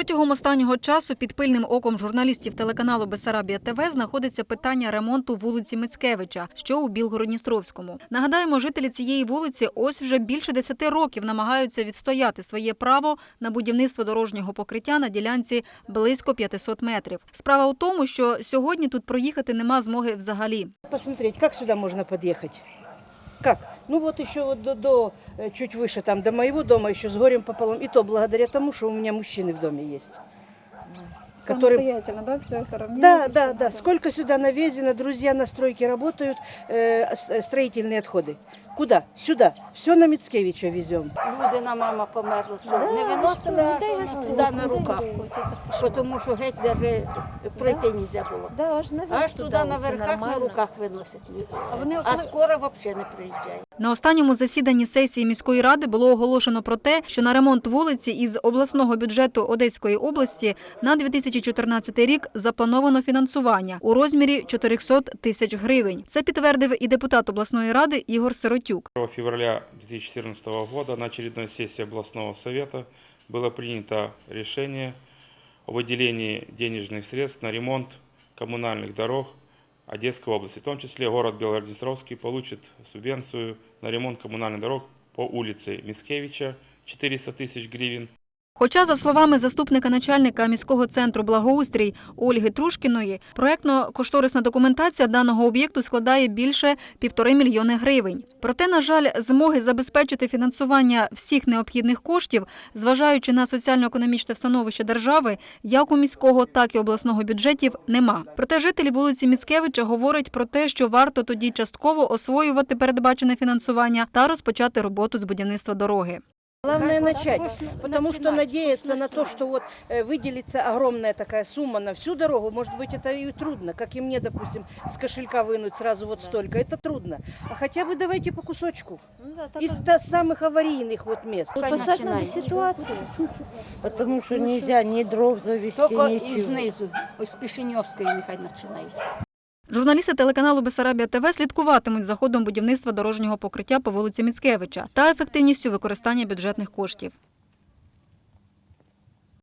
Протягом останнього часу під пильним оком журналістів телеканалу Бесарабія ТВ знаходиться питання ремонту вулиці Мицкевича, що у Білгородністровському. Нагадаємо, жителі цієї вулиці ось вже більше 10 років намагаються відстояти своє право на будівництво дорожнього покриття на ділянці близько 500 метрів. Справа у тому, що сьогодні тут проїхати нема змоги взагалі. Посмотреть, как сюда можно подъехать? Как? Ну вот еще вот до, до, э, чуть выше, там до моего дома еще с горем пополам. И то благодаря тому, что у меня мужчины в доме есть. Который- Самостоятельно, да, все это равняется? Да, да, да. Сколько сюда навезено, друзья на стройке работают, э, с- э, строительные отходы. Куда? Сюда. Все на Мицкевича везем. Людина мама померла, що не виносили аж туди на руках, тому що геть даже пройти не можна було. Да, аж Аж туди на верхах на руках виносять. А вони А скоро взагалі не приїжджає. На останньому засіданні сесії міської ради було оголошено про те, що на ремонт вулиці із обласного бюджету Одеської області на 2014 рік заплановано фінансування у розмірі 400 тисяч гривень. Це підтвердив і депутат обласної ради Ігор Сиротюк. 1 февраля 2014 года на очередной сессии областного совета было принято решение о выделении денежных средств на ремонт коммунальных дорог Одесской области. В том числе город Белгород-Днестровский получит субвенцию на ремонт коммунальных дорог по улице Мицкевича 400 тысяч гривен, Хоча, за словами заступника начальника міського центру благоустрій Ольги Трушкіної, проектно-кошторисна документація даного об'єкту складає більше півтори мільйони гривень. Проте, на жаль, змоги забезпечити фінансування всіх необхідних коштів, зважаючи на соціально-економічне становище держави, як у міського, так і обласного бюджетів, нема. Проте жителі вулиці Міцкевича говорять про те, що варто тоді частково освоювати передбачене фінансування та розпочати роботу з будівництва дороги. Главное начать, потому что надеяться на то, что вот э, выделится огромная такая сумма на всю дорогу, может быть, это и трудно, как и мне, допустим, с кошелька вынуть сразу вот столько, это трудно. А хотя бы давайте по кусочку, Ну, да, так из как- ста- самых аварийных вот мест. Хай Спасать надо починає. ситуацию. Потому что нельзя ни дров завести, Тільки і ничего. знизу, ось з Кишиньовської нехай починають. Журналісти телеканалу Бесарабія ТВ слідкуватимуть за ходом будівництва дорожнього покриття по вулиці Міцкевича та ефективністю використання бюджетних коштів.